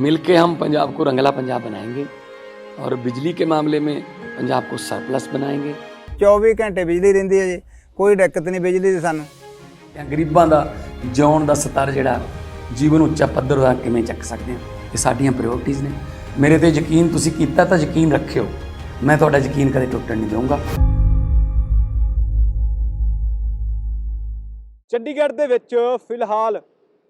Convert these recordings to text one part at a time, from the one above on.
मिल के हम पंजाब को रंगला पंजाब बनाएंगे और बिजली के मामले में पंजाब को सरप्लस बनाएंगे 24 ਘੰਟੇ ਬਿਜਲੀ ਰਹਿੰਦੀ ਹੈ ਜੀ ਕੋਈ ਦਿੱਕਤ ਨਹੀਂ ਬਿਜਲੀ ਦੀ ਸਾਨੂੰ ਜਾਂ ਗਰੀਬਾਂ ਦਾ ਜਿਉਣ ਦਾ ਸਤਰ ਜਿਹੜਾ ਜੀਵਨ ਉੱਚਾ ਪੱਧਰ ਦਾ ਕਿਵੇਂ ਚੱਕ ਸਕਦੇ ਹਾਂ ਇਹ ਸਾਡੀਆਂ ਪ੍ਰਾਇੋਰਟੀਆਂ ਨੇ ਮੇਰੇ ਤੇ ਯਕੀਨ ਤੁਸੀਂ ਕੀਤਾ ਤਾਂ ਯਕੀਨ ਰੱਖਿਓ ਮੈਂ ਤੁਹਾਡਾ ਯਕੀਨ ਕਦੇ ਟੁੱਟਣ ਨਹੀਂ ਦਊਂਗਾ ਚੰਡੀਗੜ੍ਹ ਦੇ ਵਿੱਚ ਫਿਲਹਾਲ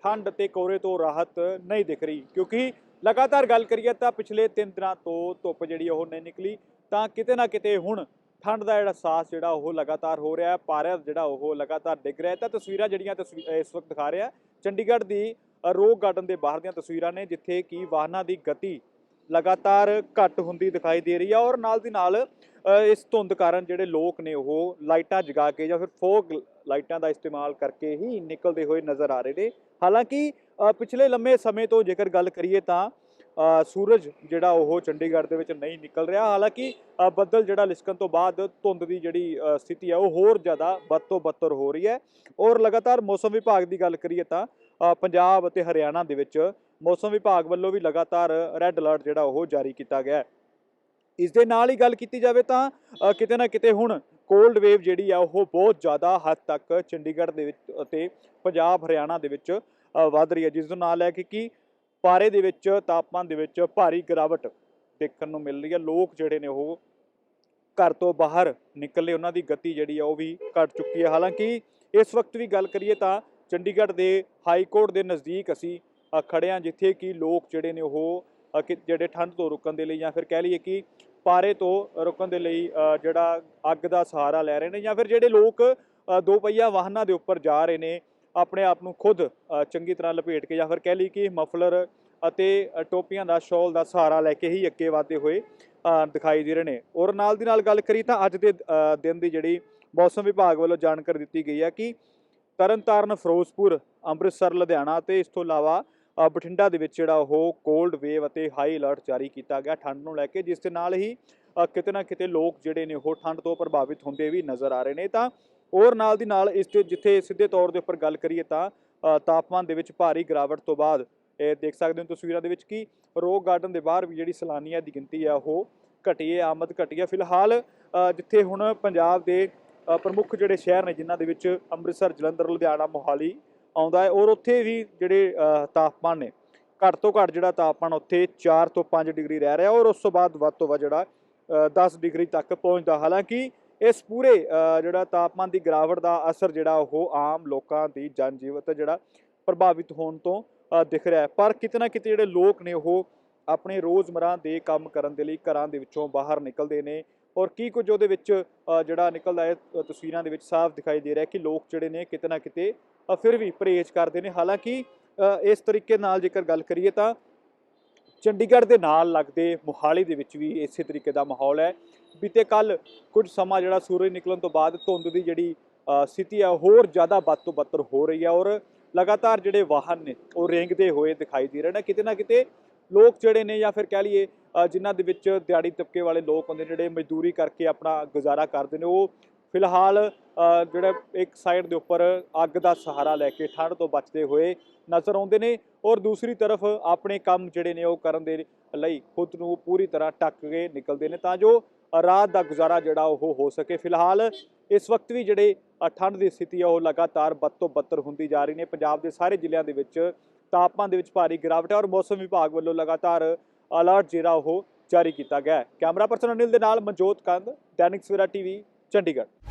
ਠੰਡ ਤੇ ਕੋਰੇ ਤੋਂ ਰਾਹਤ ਨਹੀਂ ਦਿਖ ਰਹੀ। ਕਿਉਂਕਿ ਲਗਾਤਾਰ ਗੱਲ ਕਰੀਏ ਤਾਂ ਪਿਛਲੇ 3 ਦਿਨਾਂ ਤੋਂ ਧੁੱਪ ਜਿਹੜੀ ਉਹ ਨਹੀਂ ਨਿਕਲੀ। ਤਾਂ ਕਿਤੇ ਨਾ ਕਿਤੇ ਹੁਣ ਠੰਡ ਦਾ ਜਿਹੜਾ ਸਾਹਸ ਜਿਹੜਾ ਉਹ ਲਗਾਤਾਰ ਹੋ ਰਿਹਾ ਹੈ ਪਾਰਾ ਜਿਹੜਾ ਉਹ ਲਗਾਤਾਰ ਡਿੱਗ ਰਿਹਾ। ਤਾਂ ਤਸਵੀਰਾਂ ਜਿਹੜੀਆਂ ਤਸਵੀ- ਇਸ ਵਕਤ ਦਿਖਾ ਰਿਹਾ, ਚੰਡੀਗੜ੍ਹ ਦੀ ਰੋਕ ਗਾਰਡਨ ਦੇ ਬਾਹਰ ਦੀਆਂ ਤਸਵੀਰਾਂ ਨੇ, ਜਿੱਥੇ ਕਿ ਵਾਹਨਾਂ ਦੀ ਗਤੀ ਲਗਾਤਾਰ ਘੱਟ ਹੁੰਦੀ ਦਿਖਾਈ ਦੇ ਰਹੀ ਹੈ ਔਰ ਨਾਲ ਦੀ ਨਾਲ ਇਸ ਧੁੰਦ ਕਾਰਨ ਜਿਹੜੇ ਲੋਕ ਨੇ ਉਹ ਲਾਈਟਾਂ ਜਗਾ ਕੇ ਜਾਂ ਫਿਰ ਫੋਗ ਲਾਈਟਾਂ ਦਾ ਇਸਤੇਮਾਲ ਕਰਕੇ ਹੀ ਨਿਕਲਦੇ ਹੋਏ ਨਜ਼ਰ ਆ ਰਹੇ ਨੇ। ਹਾਲਾਂਕਿ ਪਿਛਲੇ ਲੰਮੇ ਸਮੇਂ ਤੋਂ ਜੇਕਰ ਗੱਲ ਕਰੀਏ ਤਾਂ ਸੂਰਜ ਜਿਹੜਾ ਉਹ ਚੰਡੀਗੜ੍ਹ ਦੇ ਵਿੱਚ ਨਹੀਂ ਨਿਕਲ ਰਿਹਾ। ਹਾਲਾਂਕਿ ਬੱਦਲ ਜਿਹੜਾ ਲਿਸ਼ਕਣ ਤੋਂ ਬਾਅਦ ਧੁੰਦ ਦੀ ਜਿਹੜੀ ਸਥਿਤੀ ਹੈ ਉਹ ਹੋਰ ਜ਼ਿਆਦਾ ਬਦ ਤੋਂ ਬੱਤਰ ਹੋ ਰਹੀ ਹੈ। ਔਰ ਲਗਾਤਾਰ ਮੌਸਮ ਵਿਭਾਗ ਦੀ ਗੱਲ ਕਰੀਏ ਤਾਂ ਪੰਜਾਬ ਅਤੇ ਹਰਿਆਣਾ ਦੇ ਵਿੱਚ ਮੌਸਮ ਵਿਭਾਗ ਵੱਲੋਂ ਵੀ ਲਗਾਤਾਰ ਰੈੱਡ ਅਲਰਟ ਜਿਹੜਾ ਉਹ ਜਾਰੀ ਕੀਤਾ ਗਿਆ ਹੈ। ਇਸ ਦੇ ਨਾਲ ਹੀ ਗੱਲ ਕੀਤੀ ਜਾਵੇ ਤਾਂ ਕਿਤੇ ਨਾ ਕਿਤੇ ਹੁਣ ਕੋਲਡ ਵੇਵ ਜਿਹੜੀ ਆ ਉਹ ਬਹੁਤ ਜ਼ਿਆਦਾ ਹੱਦ ਤੱਕ ਚੰਡੀਗੜ੍ਹ ਦੇ ਵਿੱਚ ਅਤੇ ਪੰਜਾਬ ਹਰਿਆਣਾ ਦੇ ਵਿੱਚ ਅ, ਵੱਧ ਰਹੀ ਹੈ ਜਿਸ ਦੇ ਨਾਲ ਹੈ ਕਿ ਕੀ ਪਾਰੇ ਦੇ ਵਿੱਚ ਤਾਪਮਾਨ ਦੇ ਵਿੱਚ ਭਾਰੀ ਗਿਰਾਵਟ ਦੇਖਣ ਨੂੰ ਮਿਲ ਰਹੀ ਹੈ। ਲੋਕ ਜਿਹੜੇ ਨੇ ਉਹ ਘਰ ਤੋਂ ਬਾਹਰ ਨਿਕਲਣੇ ਉਹਨਾਂ ਦੀ ਗਤੀ ਜਿਹੜੀ ਆ ਉਹ ਵੀ ਘਟ ਚੁੱਕੀ ਹੈ। ਹਾਲਾਂਕਿ ਇਸ ਵਕਤ ਵੀ ਗੱਲ ਕਰੀਏ ਤਾਂ ਚੰਡੀਗੜ੍ਹ ਦੇ ਹਾਈ ਕੋਰਟ ਦੇ ਨਜ਼ਦੀਕ ਅਸੀਂ ਖੜੇ ਹਾਂ ਜਿੱਥੇ ਕਿ ਲੋਕ ਜਿਹੜੇ ਨੇ ਉਹ ਕਿ ਜਿਹੜੇ ਠੰਡ ਤੋਂ ਰੁਕਣ ਦੇ ਲਈ ਜਾਂ ਫਿਰ ਕਹਿ ਲਈਏ ਕਿ ਪਾਰੇ ਤੋਂ ਰੁਕਣ ਦੇ ਲਈ ਜਿਹੜਾ ਅੱਗ ਦਾ ਸਹਾਰਾ ਲੈ ਰਹੇ ਨੇ ਜਾਂ ਫਿਰ ਜਿਹੜੇ ਲੋਕ ਦੋ ਪਹੀਆ ਵਾਹਨਾਂ ਦੇ ਉੱਪਰ ਜਾ ਰਹੇ ਨੇ, ਆਪਣੇ ਆਪ ਨੂੰ ਖੁਦ ਚੰਗੀ ਤਰ੍ਹਾਂ ਲਪੇਟ ਕੇ ਜਾਂ ਫਿਰ ਕਹਿ ਲਈ ਕਿ ਮਫਲਰ ਅਤੇ ਟੋਪੀਆਂ ਦਾ ਸ਼ਾਲ ਦਾ ਸਹਾਰਾ ਲੈ ਕੇ ਹੀ ਅੱਗੇ ਵਧਦੇ ਹੋਏ ਦਿਖਾਈ ਦੇ ਰਹੇ ਨੇ। ਔਰ ਨਾਲ ਦੀ ਨਾਲ ਗੱਲ ਕਰੀ ਤਾਂ ਅੱਜ ਦੇ ਦਿਨ ਦੀ ਜਿਹੜੀ ਮੌਸਮ ਵਿਭਾਗ ਵੱਲੋਂ ਜਾਣਕਾਰੀ ਦਿੱਤੀ ਗਈ ਹੈ ਕਿ ਤਰਨਤਾਰਨ, ਫਿਰੋਜ਼ਪੁਰ, ਅੰਮ੍ਰਿਤਸਰ, ਲੁਧਿਆਣਾ ਤੇ ਇਸ ਤੋਂ ਇਲਾਵਾ ਬਠਿੰਡਾ ਦੇ ਵਿੱਚ ਜਿਹੜਾ ਉਹ ਕੋਲਡ ਵੇਵ ਅਤੇ ਹਾਈ ਅਲਰਟ ਜਾਰੀ ਕੀਤਾ ਗਿਆ ਠੰਡ ਨੂੰ ਲੈ ਕੇ, ਜਿਸ ਦੇ ਨਾਲ ਹੀ ਕਿਤੇ ਨਾ ਕਿਤੇ ਲੋਕ ਜਿਹੜੇ ਨੇ ਉਹ ਠੰਡ ਤੋਂ ਪ੍ਰਭਾਵਿਤ ਹੁੰਦੇ ਵੀ ਨਜ਼ਰ ਆ ਰਹੇ ਨੇ। ਤਾਂ ਹੋਰ ਨਾਲ ਦੀ ਨਾਲ ਇਸ ਤੇ ਜਿੱਥੇ ਸਿੱਧੇ ਤੌਰ ਦੇ ਉੱਪਰ ਗੱਲ ਕਰੀਏ ਤਾਂ ਤਾਪਮਾਨ ਦੇ ਵਿੱਚ ਭਾਰੀ ਗਿਰਾਵਟ ਤੋਂ ਬਾਅਦ, ਇਹ ਦੇਖ ਸਕਦੇ ਹੋ ਤਸਵੀਰਾਂ ਦੇ ਵਿੱਚ ਕਿ ਰੋਕ ਗਾਰਡਨ ਦੇ ਬਾਹਰ ਵੀ ਜਿਹੜੀ ਸੈਲਾਨੀਆਂ ਦੀ ਗਿਣਤੀ ਆ, ਉਹ ਘਟੀ ਹੈ, ਆਮਦ ਘਟੀ ਹੈ। ਫਿਲਹਾਲ ਜਿੱਥੇ ਹੁਣ ਪੰਜਾਬ ਦੇ ਪ੍ਰਮੁੱਖ ਜਿਹੜੇ ਸ਼ਹਿਰ ਨੇ, ਜਿਨ੍ਹਾਂ ਦੇ ਵਿੱਚ ਅੰਮ੍ਰਿਤਸਰ, ਜਲੰਧਰ, ਲੁਧਿਆਣਾ, ਮੋਹਾਲੀ ਆਉਂਦਾ ਹੈ ਔਰ ਉੱਥੇ ਵੀ ਜਿਹੜੇ ਤਾਪਮਾਨ ਨੇ ਘੱਟ ਤੋਂ ਘੱਟ ਜਿਹੜਾ ਤਾਪਮਾਨ ਉੱਥੇ 4 ਤੋਂ 5 ਡਿਗਰੀ ਰਹਿ ਰਿਹਾ ਔਰ ਉਸ ਤੋਂ ਬਾਅਦ ਵੱਧ ਤੋਂ ਵੱਧ ਜਿਹੜਾ ਅ, 10 ਡਿਗਰੀ ਤੱਕ ਪਹੁੰਚਦਾ। ਹਾਲਾਂਕਿ ਇਸ ਪੂਰੇ ਜਿਹੜਾ ਤਾਪਮਾਨ ਦੀ ਗਿਰਾਵਟ ਦਾ ਅਸਰ ਜਿਹੜਾ ਉਹ ਆਮ ਲੋਕਾਂ ਦੀ ਜਨ ਜੀਵਨ ਤੇ ਜਿਹੜਾ ਪ੍ਰਭਾਵਿਤ ਹੋਣ ਤੋਂ ਦਿਖ ਰਿਹਾ ਪਰ ਕਿਤੇ ਨਾ ਕਿਤੇ ਜਿਹੜੇ ਲੋਕ ਨੇ ਉਹ ਆਪਣੇ ਰੋਜ਼ਮਰਾ ਦੇ ਕੰਮ ਕਰਨ ਦੇ ਲਈ ਘਰਾਂ ਦੇ ਵਿੱਚੋਂ ਬਾਹਰ ਨਿਕਲਦੇ ਨੇ। ਔਰ ਕੀ ਕੁਝ ਉਹਦੇ ਵਿੱਚ ਜਿਹੜਾ ਨਿਕਲਦਾ ਹੈ ਤਸਵੀਰਾਂ ਦੇ ਵਿੱਚ ਸਾਫ਼ ਦਿਖਾਈ ਦੇ ਰਿਹਾ ਕਿ ਲੋਕ ਜਿਹੜੇ ਨੇ ਕਿਤੇ ਨਾ ਕਿਤੇ ਫਿਰ ਵੀ ਪਰਹੇਜ਼ ਕਰਦੇ ਨੇ। ਹਾਲਾਂਕਿ ਇਸ ਤਰੀਕੇ ਨਾਲ ਜੇਕਰ ਗੱਲ ਕਰੀਏ ਤਾਂ ਚੰਡੀਗੜ੍ਹ ਦੇ ਨਾਲ ਲੱਗਦੇ ਮੋਹਾਲੀ ਦੇ ਵਿੱਚ ਵੀ ਇਸੇ ਤਰੀਕੇ ਦਾ ਮਾਹੌਲ ਹੈ। ਬੀਤੇ ਕੱਲ ਕੁਝ ਸਮਾਂ ਜਿਹੜਾ ਸੂਰਜ ਨਿਕਲਣ ਤੋਂ ਬਾਅਦ ਧੁੰਦ ਦੀ ਜਿਹੜੀ ਸਥਿਤੀ ਹੈ ਹੋਰ ਜ਼ਿਆਦਾ ਵੱਧ ਤੋਂ ਬੱਤਰ ਹੋ ਰਹੀ ਹੈ ਔਰ ਲਗਾਤਾਰ ਜਿਹੜੇ ਵਾਹਨ ਨੇ, ਉਹ ਰੇਂਗਦੇ ਹੋਏ ਦਿਖਾਈ ਦੇ ਰਹੇ ਨੇ। ਕਿਤੇ ਨਾ ਕਿਤੇ ਲੋਕ ਜਿਹੜੇ ਨੇ ਜਾਂ ਫਿਰ ਕਹਿ ਲਈਏ ਜਿਨ੍ਹਾਂ ਦੇ ਵਿੱਚ ਦਿਹਾੜੀ ਤਬਕੇ ਵਾਲੇ ਲੋਕ ਹੁੰਦੇ ਨੇ ਜਿਹੜੇ ਮਜ਼ਦੂਰੀ ਕਰਕੇ ਆਪਣਾ ਗੁਜ਼ਾਰਾ ਕਰਦੇ ਨੇ ਉਹ ਫਿਲਹਾਲ ਅ, ਜਿਹੜਾ ਇੱਕ ਸਾਈਡ ਦੇ ਉੱਪਰ ਅੱਗ ਦਾ ਸਹਾਰਾ ਲੈ ਕੇ ਠੰਡ ਤੋਂ ਬਚਦੇ ਹੋਏ ਨਜ਼ਰ ਆਉਂਦੇ ਨੇ ਔਰ ਦੂਸਰੀ ਤਰਫ ਆਪਣੇ ਕੰਮ ਜਿਹੜੇ ਨੇ ਉਹ ਕਰਨ ਦੇ ਲਈ ਖੁਦ ਨੂੰ ਪੂਰੀ ਤਰ੍ਹਾਂ ਟੱਕ ਕੇ ਨਿਕਲਦੇ ਨੇ ਤਾਂ ਜੋ ਰਾਤ ਦਾ ਗੁਜ਼ਾਰਾ ਜਿਹੜਾ ਉਹ ਹੋ ਸਕੇ। ਫਿਲਹਾਲ ਇਸ ਵਕਤ ਵੀ ਜਿਹੜੇ ਠੰਡ ਦੀ ਸਥਿਤੀ ਆ ਉਹ ਲਗਾਤਾਰ ਬਦ ਤੋਂ ਬੱਤਰ ਹੁੰਦੀ ਜਾ ਰਹੀ ਨੇ। ਪੰਜਾਬ ਦੇ ਸਾਰੇ ਜ਼ਿਲ੍ਹਿਆਂ ਦੇ ਵਿੱਚ ਤਾਪਮਾਨ ਦੇ ਵਿੱਚ ਭਾਰੀ ਗਿਰਾਵਟ ਹੈ ਔਰ ਮੌਸਮ ਵਿਭਾਗ ਵੱਲੋਂ ਲਗਾਤਾਰ ਅਲਰਟ ਜਿਹੜਾ ਉਹ ਜਾਰੀ ਕੀਤਾ ਗਿਆ ਹੈ। ਕੈਮਰਾ ਪਰਸਨ ਅਨਿਲ ਦੇ ਨਾਲ ਮਨਜੋਤ ਕੰਦ, ਦੈਨਿਕ ਸਵੇਰਾ ਟੀਵੀ, ਚੰਡੀਗੜ੍ਹ।